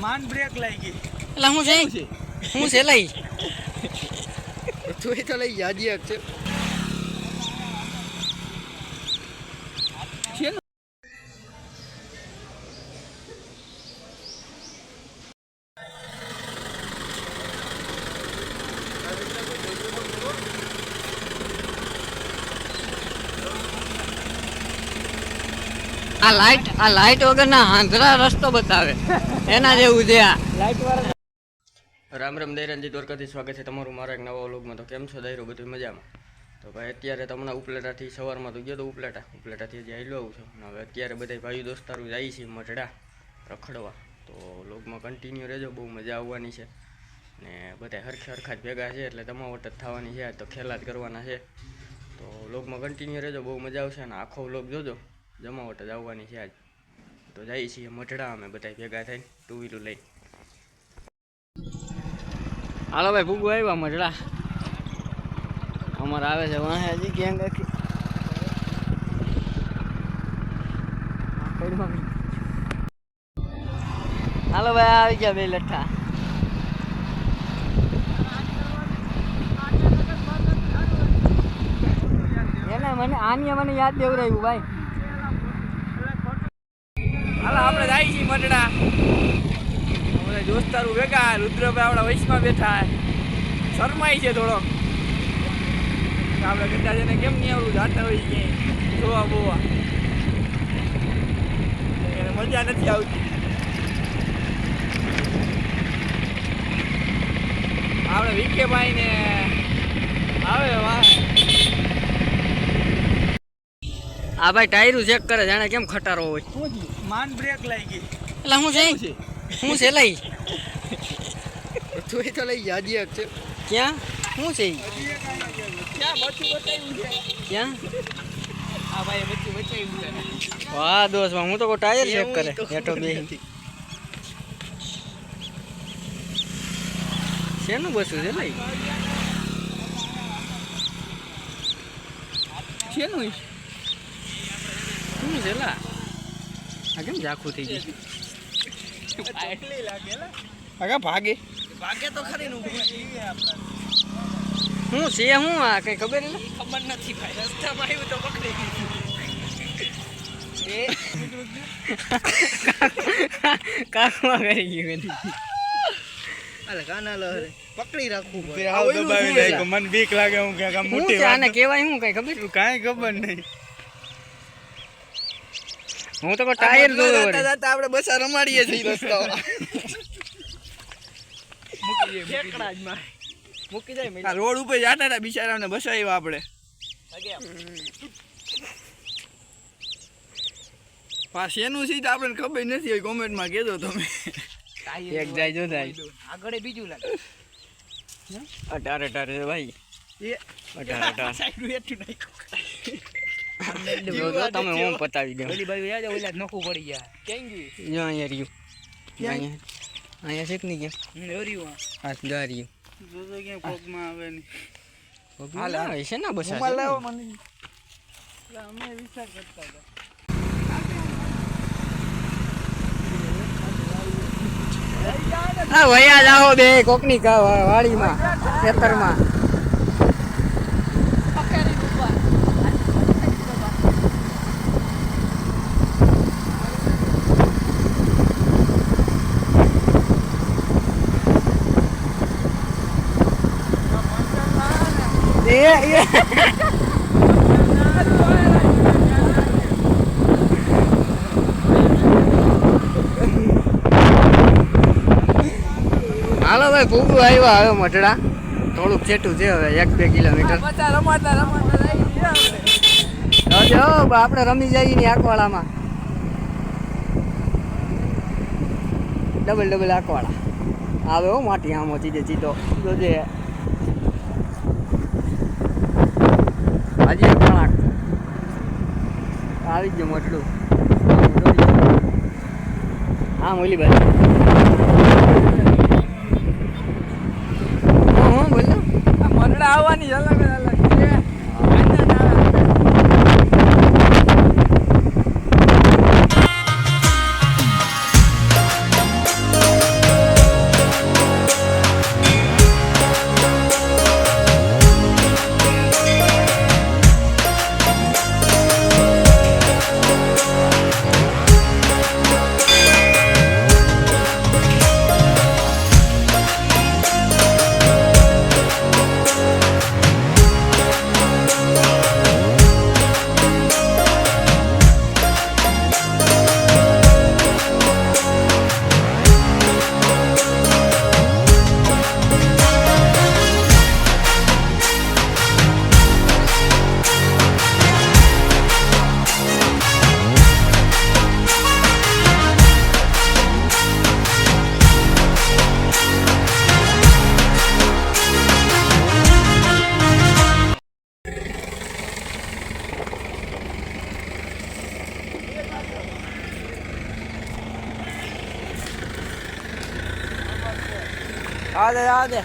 માન બ્રેક લાગી એટલે હું છે? હું છે લઈ? તું તો લઈ યાદી છે. આ લાઈટ આ લાઈટ વગરના આંધળા રસ્તો બતાવે. એના જેવું છે આ. લાઈટ રામ રામ દૈરાનજી દ્વારકાથી સ્વાગત છે તમારું મારા એક નવા વ્લોગમાં. તો કેમ છો દૈરો, બધું મજામાં? તો ભાઈ, અત્યારે તમને ઉપલેટાથી સવારમાં તો ગયો તો ઉપલેટા. ઉપલેટાથી હજી આવી આવું છું. હવે અત્યારે બધા ભાઈ દોસ્તારો જાય છે મઢડા, રખડવા. તો વ્લોગમાં કન્ટિન્યુ રહેજો, બહુ મજા આવવાની છે. ને બધા હરખે હરખા જ ભેગા છે, એટલે તમાવટ જ થવાની છે તો ખેલા જ કરવાના છે. તો વ્લોગમાં કન્ટિન્યુ રહેજો, બહુ મજા આવશે. અને આખો વ્લોગ જોજો. જમાવટ જ આવવાની છે આજ. તો જઈએ છીએ મઢડા અમે બધા ભેગા થઈને ટુ વ્હીલર લઈને. હાલો ભાઈ, ભૂગો આવ્યા મઢડા. અમારે આવે છે વાહે હજી ક્યાં ગાખી હાલો ભાઈ, આવી ગયા બે લઠ્ઠા. એને મને આની મને યાદ દેવરાયું ભાઈ. દોસ્તારો ભેગા રુદ્રભાઈ આપણા વૈશમાં બેઠા શરમાય છે થોડો આપણે બધા એને કેમ નહીં આવડું જાતા હોય છે જોવા બોવા. એને મજા નથી આવતી. આપણે વિકેભાઈ ને આવે વાહ. આ ભાઈ ટાયરું ચેક કરે જાણે કેમ ખટારો હોય. માન બ્રેક લાગી. એટલે હું છે? હું છે લઈ? તું તો લઈ યાદી છે. ક્યાં? શું છે ક્યાં બચ્ચું બચાવ્યું ક્યાં? આ ભાઈ બચ્ચું બચાવ્યું વાહ દોસ્ત હું તો કોઈ ટાયર ચેક કરે. હેઠો બે શેનું બસું છે લઈ? શેનું શું છે લા? આ કેમ ઝાખું થઈ ગયું? એટલી લાગે ભાગે. ભાગે તો ખરી નું હું છે હું આ કઈ ખબર નહીં. ખબર નથી ભાઈ. રસ્તામાં આવ્યું તો પકડી કાકમાં કરી ગયું અલે કાના લહરે પકડી રાખવું પડે. આવ દબાવી નાખ્યો. મને બીક લાગે હું કે આમ મોટી આને કહેવાય શું કઈ ખબર? કાંઈ ખબર નહીં. હું તો ટાયર જોયો આપણે બસા રમાડીએ છીએ રસ્તામાં. મૂકી જાય રોડ ઉપર જાતા હતા બિચારાને બસાવ્યા આપણે. પાસ એનું સીટ આપણને ખબર નથી હોય કોમેન્ટમાં કહેજો તમે. એક જાય જો જાય. આગળ બીજું લાગે. અઢાર અઢાર ભાઈ. એ અઢાર અઢાર. તમે હું પતાવી દો ઓલી બાજુ યાદ ઓલા નોખું પડી ગયા. કેમ ગયું? જો અહીંયા રહ્યું. અહીંયા. અહીંયા છે કે નહીં કેમ રહ્યું હા. ગા રહ્યું. જોજો ક્યાં કોકમાં આવે ને. આવે છે ને બસ મોમાં લાવો મને. અમે વિચાર કરતા હતા. વયા જાઓ બે કોકની કા- વાડીમાં ખેતરમાં. હાલો ભાઈ ભૂગું આવ્યા હવે મઢડા. થોડુંક છેટું છે હવે એક બે કિલોમીટર. આપણે રમી જઈએ ને આકવાડામાં. Double double આકવાડા. આવે હો માટી આમ સીધે સીધો. જોજે હજી એક કલાક. આવી ગયો મોટલું. હા મોલી બાજુ. આ દે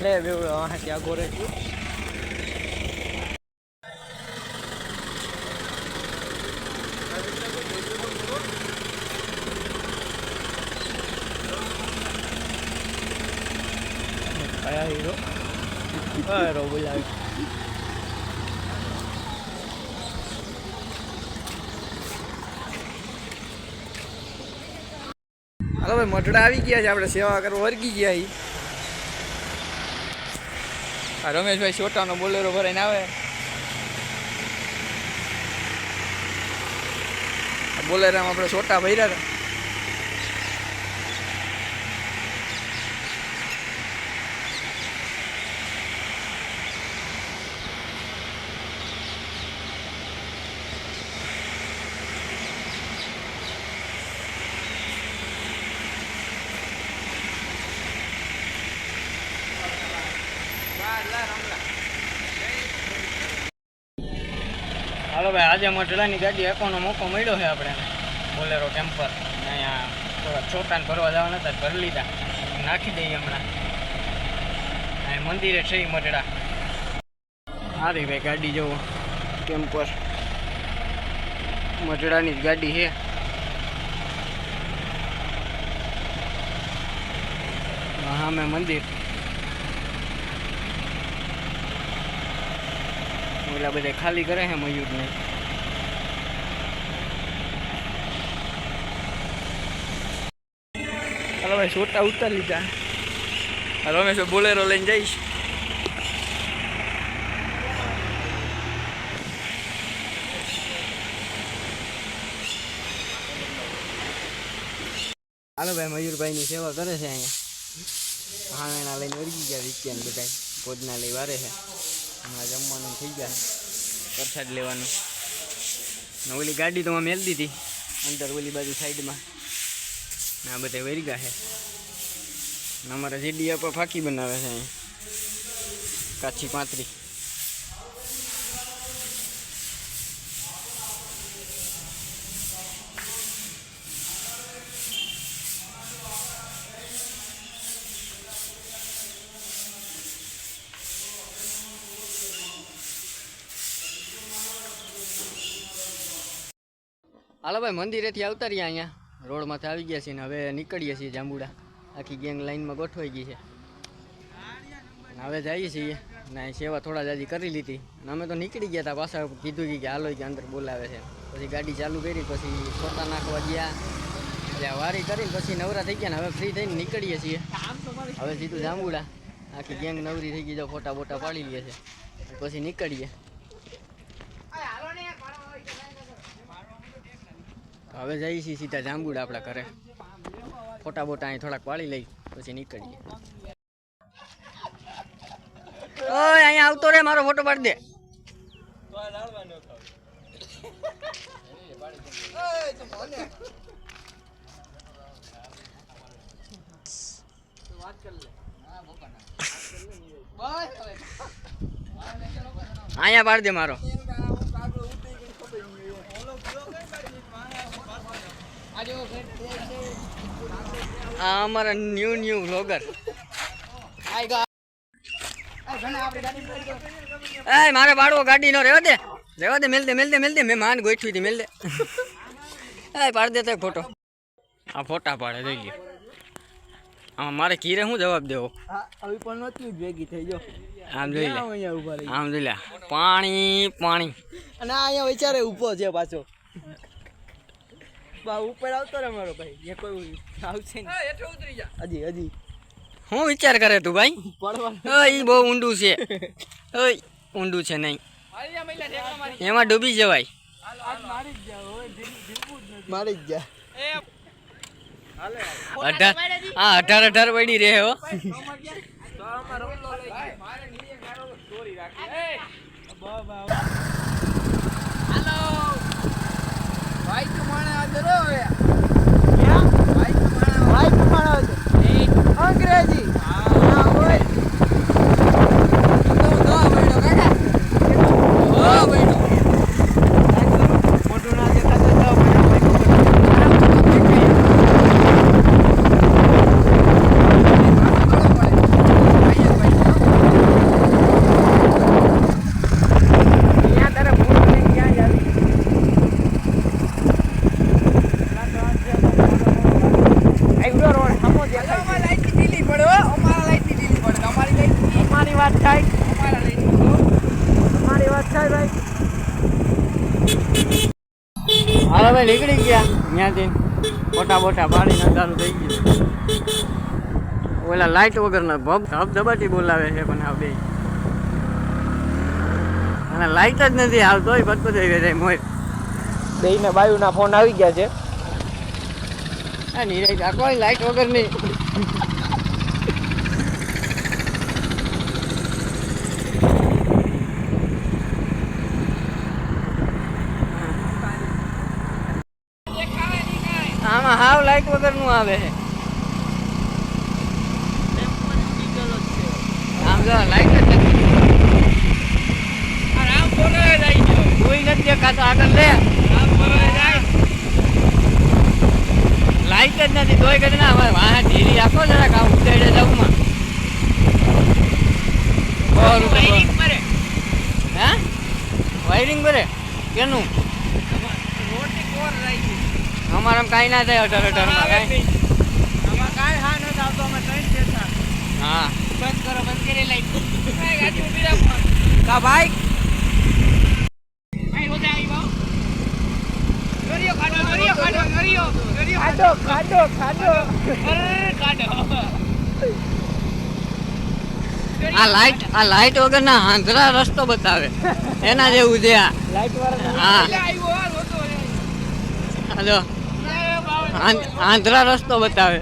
લે બેવડો આ ત્યાં ગોરે કયા હીરો હીરો બોલાવે હાલો ભાઈ મટડા આવી ગયા છે, આપણે સેવા કરવા વર્ગી ગયા આ રમેશભાઈ છોટાનો બોલેરો ભરાઈને આવે. બોલેરામાં આપણે છોટા ભર્યા હતા. હાલો ભાઈ, આજે મઢલાની ગાડી એકોનો મોકો મળ્યો છે આપણે. બોલેરો ટેમ્પર અહીંયા થોડા છોકરાને ભરવા જવાના હતા, ભરી લીધા. નાખી દઈએ હમણાં. અહીં મંદિરે છે ઈ મટડા સારી ભાઈ ગાડી જુઓ ટેમ્પર મઢડાની જ ગાડી છે. સામે મંદિર. ઓલા બધા ખાલી કરે છે મયુર ને હાલો ભાઈ છોટા ઉતાર લીધા. આ રમેશભાઈ બોલેરો લઈને જઈશ. હાલો ભાઈ, મયુરભાઈની સેવા કરે છે અહીંયા. હાણા લઈને વર્ગી ગયા વિક્યાન બધા ભોજના લઈ વારે છે. હમણાં જમવાનું થઈ ગયા. પ્રસાદ લેવાનું. ને ઓલી ગાડી તો મેં મેલ દીધી. અંદર ઓલી બાજુ સાઈડમાં. ને આ બધા વર્ગા છે. ને અમારા જીડી પર ફાકી બનાવે છે કાચી પાંતરી હાલો ભાઈ મંદિરેથી આવતા રહ્યા અહીંયા. રોડમાંથી આવી ગયા છીએ ને હવે નીકળીએ છીએ જાંબુડા. આખી ગેંગ લાઈનમાં ગોઠવાઈ ગઈ છે. હવે જઈએ છીએ. ને સેવા થોડા જાજી કરી લીધી. અમે તો નીકળી ગયા હતા પાછા કીધું કે હાલો કે અંદર બોલાવે છે. પછી ગાડી ચાલુ કરી, પછી ફોટા નાખવા ગયા. એટલે વારી કરીને પછી નવરા થઈ ગયા ને હવે ફ્રી થઈને નીકળીએ છીએ. હવે સીધું જાંબુડા. આખી ગેંગ નવરી થઈ ગઈ તો ફોટા બોટા પાડી લઈએ છે. પછી નીકળીએ તો હવે જઈએ છીએ સીધા જાંબુડ આપણા ઘરે. ફોટા બોટા અહીં થોડાક વાળી લઈ, પછી નીકળીએ. ઓય, અહીંયા આવતો રે, મારો ફોટો પાડી દે. અહીંયા પાડી દે મારો. આ અમારા ન્યુ ન્યુ વ્લોગર. એ મારે બાળવો ગાડી નો રેવા દે. રેવા દે મેલ દે મેલ દે મેલ દે. મેં માન ગોઠવી હતી મેલ દે. એ પાડ દે તો ફોટો. આ ફોટા પાડે થઈ ગયો આમાં મારે કીરે શું જવાબ દેવો? આવી પણ નહોતી ભેગી થઈ જો આમ જોઈ લે. આમ જોઈ લે. પાણી પાણી. અને આ અહીંયા વિચારે ઊભો છે પાછો. ઉપર આવતો રે મારો ભાઈ. એ કોઈ આવશે ને. હેઠો ઉતરી જા. હજી હજી. હું વિચાર કરે તું ભાઈ? પડવાનું. એ ઈ બહુ ઊંડું છે. ઓય ઊંડું છે નહીં. જા એમાં ડૂબી જવાય. મારી જ જા અઢાર હા અઢાર અઢાર પડી રહે હો. તો આમાં રમલો લઈ ગયો. મારે નીચે ગાડો ચોરી રાખી. અંગ્રેજી. ભાઈ ભાઈ હાલો ભાઈ નીકળી ગયા. ત્યાંથી મોટા મોટા પાણી ચાલુ થઈ ગયું. ઓલા લાઇટ વગરના ભબ ધબાટી બોલાવે છે પણ આ બે. અને લાઇટ જ નથી આવતોય બધું થઈ ગયો મોય. બે ને બાયુના ફોન આવી ગયા છે. નિરાય આ લાઈટ વગર વગરની લાઇટ આવે છે આમ જો નથી. રામ બોલે જાય છે. કોઈ નથી દેખાતો. આગળ લે. રામ બોલે જાય. લાઇટ જ નથી. તોય કરી ના હવે વાહ ધીરી રાખો જરાક. આ ઉતાડે જાઉં માં. વાયરિંગ ભરે હે. વાયરિંગ ભરે કેનું? રોટી કોર રહી છે અમારામાં કાંઈ ના થાય અઢાર અઢારમાં કાંઈ. હા નથી આવતો અમે હા. બંધ કરો બંધ કરી લાઈટ કા ભાઈ? આ લાઈટ આ લાઈટ વગરના આંધળા રસ્તો બતાવે. એના જેવું છે આ. લાઈટ વાળા હા. આવ્યો આ રોતો આ જો આંધ- આંધળા રસ્તો બતાવે.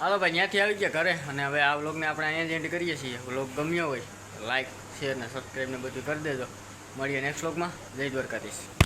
હાલો ભાઈ ત્યાંથી આવી ગયા ઘરે. અને હવે આ વ્લોગને આપણે અહીંયા જ એન્ડ કરીએ છીએ. વ્લોગ ગમ્યો હોય. લાઈક શેર ને સબસ્ક્રાઈબ ને બધું કરી દેજો. મળીએ નેક્સ્ટ વ્લોગમાં જય દ્વારકાધીશ.